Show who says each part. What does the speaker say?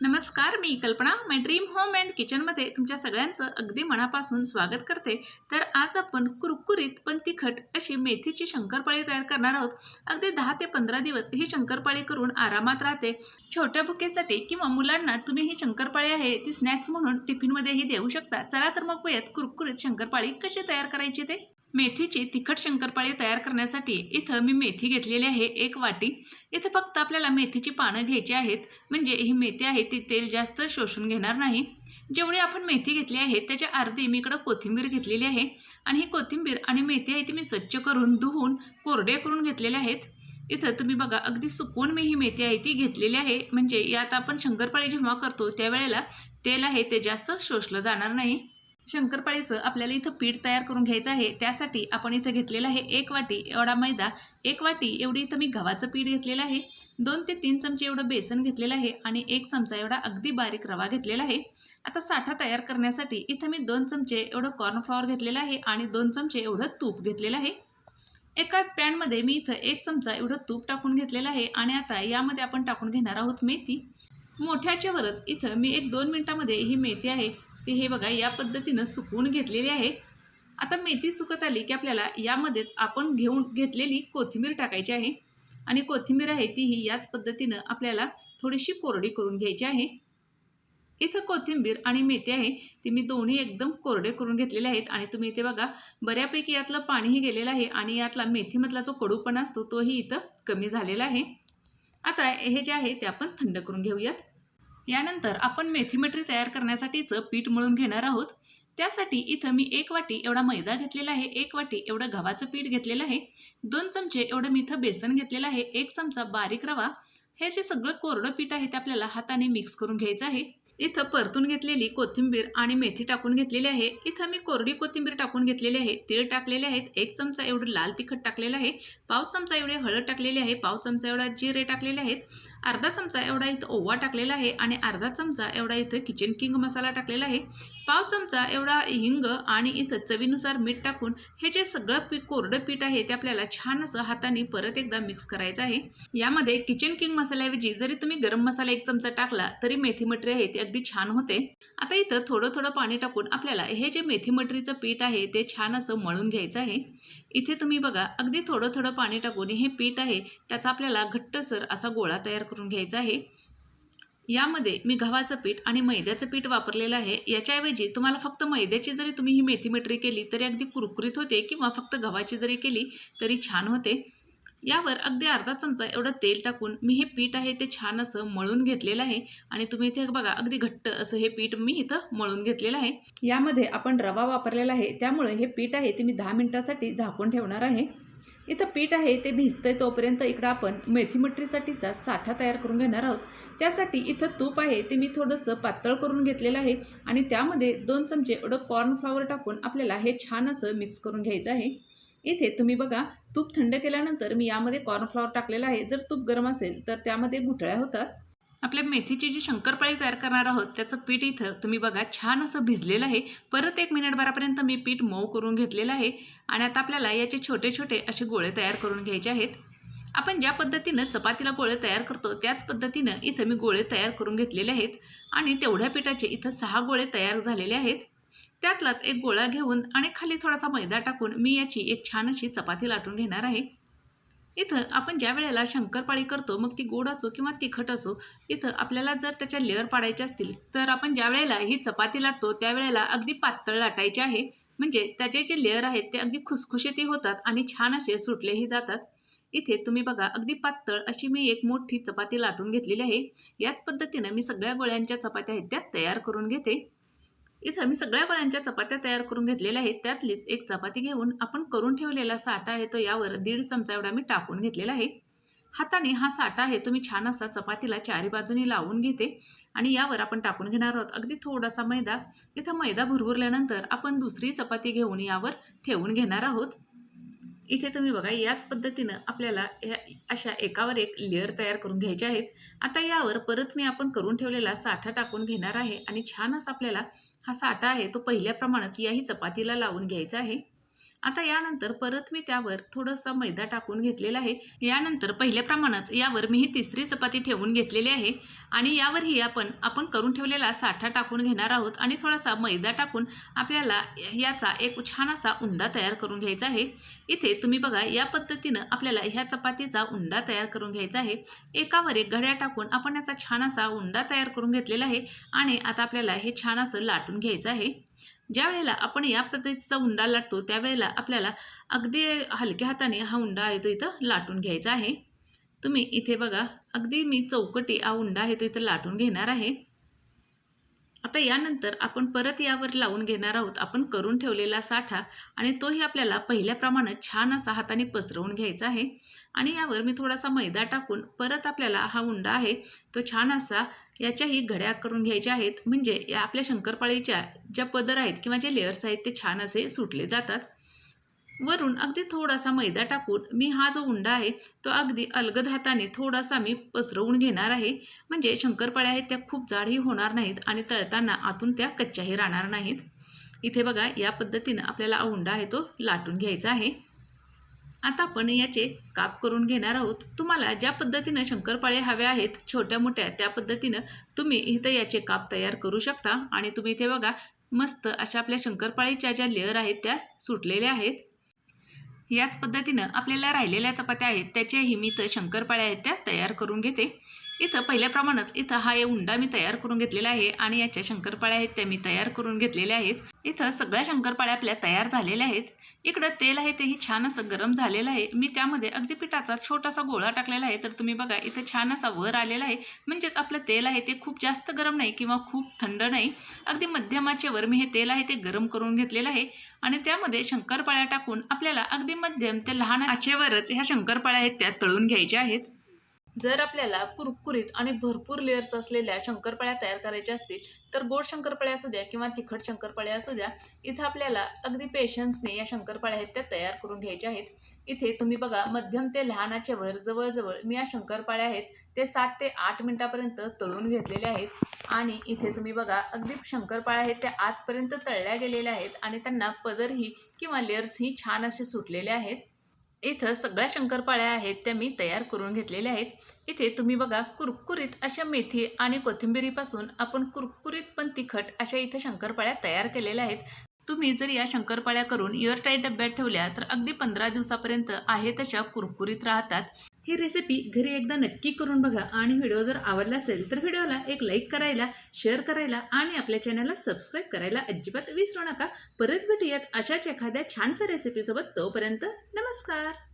Speaker 1: नमस्कार मी कल्पना. माय dream home and किचनमध्ये तुमच्या सगळ्यांचं अगदी मनापासून स्वागत करते. तर आज आपण कुरकुरीत पण तिखट अशी मेथीची शंकरपाळी तयार करणार आहोत. अगदी दहा ते पंधरा दिवस ही शंकरपाळी करून आरामात राहते. छोट्या बुकेसाठी किंवा मुलांना तुम्ही ही शंकरपाळी आहे ती स्नॅक्स म्हणून टिफिनमध्येही देऊ शकता. चला तर मग वयात कुरकुरीत शंकरपाळी कशी तयार करायची ते. मेथीची तिखट शंकरपाळी तयार करण्यासाठी इथं मी मेथी घेतलेली आहे एक वाटी. इथं फक्त आपल्याला मेथीची पानं घ्यायची आहेत. म्हणजे ही मेथी आहे ती तेल जास्त शोषून घेणार नाही. जेवढी आपण मेथी घेतली आहे त्याच्या अर्धी मी इकडं कोथिंबीर घेतलेली आहे. आणि ही कोथिंबीर आणि मेथी आहे ती मी स्वच्छ करून धुवून कोरडे करून घेतलेले आहेत. इथं तुम्ही बघा अगदी सुकून मी ही मेथी आहे ती घेतलेली आहे. म्हणजे यात आपण शंकरपाळी जेव्हा करतो त्यावेळेला तेल आहे ते जास्त शोषलं जाणार नाही. शंकरपाळीचं आपल्याला इथं पीठ तयार करून घ्यायचं आहे. त्यासाठी आपण इथं घेतलेलं आहे एक वाटी एवढा मैदा. एक वाटी एवढी इथं मी गव्हाचं पीठ घेतलेलं आहे. दोन ते तीन चमचे एवढं बेसन घेतलेलं आहे आणि एक चमचा एवढा अगदी बारीक रवा घेतलेला आहे. आता साठा तयार करण्यासाठी इथं मी दोन चमचे एवढं कॉर्नफ्लॉवर घेतलेलं आहे आणि दोन चमचे एवढं तूप घेतलेलं आहे. एका पॅनमध्ये मी इथं एक चमचा एवढं तूप टाकून घेतलेलं आहे आणि आता यामध्ये आपण टाकून घेणार आहोत मेथी. मोठ्याच्यावरच इथं मी एक दोन मिनटामध्ये ही मेथी आहे. ती हे बघा या पद्धतीनं सुकवून घेतलेली आहे. आता मेथी सुकत आली की आपल्याला यामध्येच आपण घेऊन घेतलेली कोथिंबीर टाकायची आहे. आणि कोथिंबीर आहे ती ही याच पद्धतीनं आपल्याला थोडीशी कोरडी करून घ्यायची आहे. इथं कोथिंबीर आणि मेथी आहे ती मी दोन्ही एकदम कोरडे करून घेतलेले आहेत. आणि तुम्ही इथे बघा बऱ्यापैकी यातलं पाणीही गेलेलं आहे आणि यातला मेथीमधला जो कडूपणा असतो तोही इथं कमी झालेला आहे. आता हे जे आहे ते आपण थंड करून घेऊयात. यानंतर आपण मेथी तयार करण्यासाठीचं पीठ मळून घेणार आहोत. त्यासाठी इथं मी एक वाटी एवढा मैदा घेतलेला आहे एक वाटी एवढं गव्हाचं पीठ घेतलेलं आहे दोन चमचे एवढं मी इथं बेसन घेतलेलं आहे एक चमचा बारीक रवा. हे जे सगळं कोरडं पीठ आहे ते आपल्याला हाताने मिक्स करून घ्यायचं आहे. इथं परतून घेतलेली कोथिंबीर आणि मेथी टाकून घेतलेली आहे. इथं मी कोरडी कोथिंबीर टाकून घेतलेली आहे. तीळ टाकलेले आहेत एक चमचा एवढं लाल तिखट टाकलेलं आहे पाव चमचा एवढे हळद टाकलेली आहे पाव चमचा एवढा जिरे टाकलेले आहेत. अर्धा चमचा एवढा इथं ओवा टाकलेला आहे आणि अर्धा चमचा एवढा इथं किचन किंग मसाला टाकलेला आहे. पाव चमचा एवढा हिंग आणि इथं चवीनुसार मीठ टाकून हे जे सगळं पीठ कोरडं पीठ आहे ते आपल्याला छान असं हाताने परत एकदा मिक्स करायचं आहे. यामध्ये किचन किंग मसाल्याऐवजी जरी तुम्ही गरम मसाला एक चमचा टाकला तरी मेथी मटरी आहे ती अगदी छान होते. आता इथं थोडं थोडं पाणी टाकून आपल्याला हे जे मेथी मटरीचं पीठ आहे ते छान असं मळून घ्यायचं आहे. इथे तुम्ही बघा अगदी थोडं थोडं पाणी टाकून हे पीठ आहे त्याचा आपल्याला घट्टसर असा गोळा तयार करून घ्यायचा आहे. यामध्ये मी गव्हाचं पीठ आणि मैद्याचं पीठ वापरलेलं आहे. याच्याऐवजी तुम्हाला फक्त मैद्याची जरी तुम्ही ही मेथी मटरी केली तरी अगदी कुरकुरीत होते किंवा फक्त गव्हाची जरी केली तरी छान होते. यावर अगदी अर्धा चमचा एवढं तेल टाकून मी हे पीठ आहे ते छान असं मळून घेतलेलं आहे. आणि तुम्ही इथे बघा अगदी घट्ट असं हे पीठ मी इथं मळून घेतलेलं आहे. यामध्ये आपण रवा वापरलेला आहे त्यामुळे हे पीठ आहे ते मी दहा मिनटासाठी झाकून ठेवणार आहे. इथं पीठ आहे ते भिजतंय तोपर्यंत इकडं आपण मेथी मटरीसाठीचा साठा तयार करून घेणार आहोत. त्यासाठी इथं तूप आहे ते मी थोडंसं पातळ करून घेतलेलं आहे आणि त्यामध्ये दोन चमचे एवढं कॉर्नफ्लॉवर टाकून आपल्याला हे छान असं मिक्स करून घ्यायचं आहे. इथे तुम्ही बघा तूप थंड केल्यानंतर मी यामध्ये कॉर्नफ्लॉवर टाकलेलं आहे. जर तूप गरम असेल तर त्यामध्ये गुठळ्या होतात. आपल्या मेथीची जी शंकरपाळी तयार करणार आहोत त्याचं पीठ इथं तुम्ही बघा छान असं भिजलेलं आहे. परत एक मिनिटभरापर्यंत मी पीठ मऊ करून घेतलेलं आहे आणि आता आपल्याला याचे छोटे छोटे असे गोळे तयार करून घ्यायचे आहेत. आपण ज्या पद्धतीनं चपातीला गोळे तयार करतो त्याच पद्धतीनं इथं मी गोळे तयार करून घेतलेले आहेत आणि तेवढ्या पिठाचे इथं सहा गोळे तयार झालेले आहेत. त्यातलाच एक गोळा घेऊन आणि खाली थोडासा मैदा टाकून मी याची एक छान अशी चपाती लाटून घेणार आहे. इथं आपण ज्या वेळेला शंकरपाळी करतो मग ती गोड असो किंवा तिखट असो इथं आपल्याला जर त्याच्या लेअर पाडायचे असतील तर आपण ज्या वेळेला ही चपाती लाटतो त्यावेळेला अगदी पातळ लाटायचे आहे. म्हणजे त्याचे जे लेअर आहेत ते अगदी खुसखुशीतही होतात आणि छान असे सुटलेही जातात. इथे तुम्ही बघा अगदी पातळ अशी मी एक मोठी चपाती लाटून घेतलेली आहे. याच पद्धतीनं मी सगळ्या गोळ्यांच्या चपात्या आहेत त्या तयार करून घेते. इथं मी सगळ्या गोळ्यांच्या चपात्या तयार करून घेतलेल्या आहेत. त्यातलीच एक चपाती घेऊन आपण करून ठेवलेला साठा आहे तो यावर दीड चमचा एवढा मी टाकून घेतलेला आहे. हाताने हा साठा आहे तो मी छान असा चपातीला चारी बाजूनी लावून घेते आणि यावर आपण टाकून घेणार आहोत. अगदी थोडासा मैदा. इथं मैदा भुरभुरल्यानंतर आपण दुसरी चपाती घेऊन यावर ठेवून घेणार आहोत. इथे तुम्ही बघा याच पद्धतीनं आपल्याला ह्या अशा एकावर एक लेअर तयार करून घ्यायचे आहेत. आता यावर परत मी आपण करून ठेवलेला साठा टाकून घेणार आहे आणि छान असं आपल्याला हा साठा आहे तो पहिल्याप्रमाणेच याही चपातीला लावून घ्यायचा आहे. आता यानंतर परत मी त्यावर थोडासा मैदा टाकून घेतलेला आहे. यानंतर पहिल्याप्रमाणेच यावर मी ही तिसरी चपाती ठेवून घेतलेली आहे. आणि यावरही आपण आपण करून ठेवलेला साठा टाकून घेणार आहोत. आणि थोडासा मैदा टाकून आपल्याला याचा एक छान असा उंडा तयार करून घ्यायचा आहे. इथे तुम्ही बघा या पद्धतीनं आपल्याला ह्या चपातीचा उंडा तयार करून घ्यायचा आहे. एकावर एक घड्या टाकून आपण याचा छान असा उंडा तयार करून घेतलेला आहे. आणि आता आपल्याला हे छान असं लाटून घ्यायचं आहे. ज्या वेळेला आपण या पद्धतीचा उंडा लाटतो त्यावेळेला आपल्याला अगदी हलक्या हाताने हा उंडा आहे तो इथं लाटून घ्यायचा आहे. तुम्ही इथे बघा अगदी मी चौकटी हा उंडा आहे तो इथं लाटून घेणार आहे. आता यानंतर आपण परत यावर लावून घेणार आहोत. आपण करून ठेवलेला साठा आणि तोही आपल्याला पहिल्याप्रमाणे छान असा हाताने पसरवून घ्यायचा आहे. आणि यावर मी थोडासा मैदा टाकून परत आपल्याला हा उंडा आहे तो छान असा याच्याही घड्या करून घ्यायच्या आहेत. म्हणजे या आपल्या शंकरपाळीच्या ज्या पदर आहेत किंवा जे लेअर्स आहेत ते छान असे सुटले जातात. वरून अगदी थोडासा मैदा टाकून मी हा जो उंडा आहे तो अगदी अलगद हाताने थोडासा मी पसरवून घेणार आहे. म्हणजे शंकरपाळ्या आहेत त्या खूप जाडही होणार नाहीत आणि तळताना आतून त्या कच्च्याही राहणार नाहीत. इथे बघा या पद्धतीनं आपल्याला हा उंडा आहे तो लाटून घ्यायचा आहे. आता आपण याचे काप करून घेणार आहोत. तुम्हाला ज्या पद्धतीनं शंकरपाळे हवे आहेत छोट्या मोठ्या त्या पद्धतीनं तुम्ही इथं याचे काप तयार करू शकता. आणि तुम्ही इथे बघा मस्त अशा आपल्या शंकरपाळीच्या ज्या लेअर आहेत त्या सुटलेल्या आहेत. याच पद्धतीनं आपल्याला राहिलेल्या चपात्या आहेत त्याच्याही मी तर शंकरपाळ्या आहेत त्या तयार करून घेते. इथं पहिल्याप्रमाणेच इथं हा हे उंडा मी तयार करून घेतलेला आहे आणि याच्या शंकरपाळ्या आहेत त्या मी तयार करून घेतलेल्या आहेत. इथं सगळ्या शंकरपाळ्या आपल्या तयार झालेल्या आहेत. इकडं तेल आहे तेही छान असं गरम झालेलं आहे. मी त्यामध्ये अगदी पिठाचा छोटासा गोळा टाकलेला आहे. तर तुम्ही बघा इथं छान असा वर आलेला आहे. म्हणजेच आपलं तेल आहे ते खूप जास्त गरम नाही किंवा खूप थंड नाही. अगदी मध्यमाचेवर मी हे तेल आहे ते गरम करून घेतलेलं आहे. आणि त्यामध्ये शंकरपाळ्या टाकून आपल्याला अगदी मध्यम ते लहान आचेवरच ह्या शंकरपाळ्या आहेत त्या तळून घ्यायच्या आहेत. जर आपल्याला कुरकुरीत आणि भरपूर लेअर्स असलेल्या शंकरपाळ्या तयार करायच्या असतील तर गोड शंकरपाळ्या असू द्या किंवा तिखट शंकरपाळ्या असू द्या इथं आपल्याला अगदी पेशन्सने या शंकरपाळ्या आहेत त्या तयार करून घ्यायच्या आहेत. इथे तुम्ही बघा मध्यम ते लहानाच्या वर जवळजवळ मी या शंकरपाळ्या आहेत ते सात ते आठ मिनटापर्यंत तळून घेतलेले आहेत. आणि इथे तुम्ही बघा अगदी शंकरपाळ्या आहेत त्या आतपर्यंत तळल्या गेलेल्या आहेत आणि त्यांना पदरही किंवा लेअर्सही छान असे सुटलेले आहेत. इथं सगळ्या शंकरपाळ्या आहेत त्या मी तयार करून घेतलेल्या आहेत. इथे तुम्ही बघा कुरकुरीत अशा मेथी आणि कोथिंबिरीपासून आपण कुरकुरीत पण तिखट अशा इथं शंकरपाळ्या तयार केलेल्या आहेत. तुम्ही जर या शंकरपाळ्या करून एअरटाईट डब्यात ठेवल्या तर अगदी पंधरा दिवसापर्यंत आहे तशा कुरकुरीत राहतात. ही रेसिपी घरी एकदा नक्की करून बघा आणि व्हिडिओ जर आवडला असेल तर व्हिडिओला एक लाईक करायला शेअर करायला आणि आपल्या चॅनलला सबस्क्राईब करायला अजिबात विसरू नका. परत भेटूयात अशाच एखाद्या छानशा रेसिपीसोबत तोपर्यंत नमस्कार!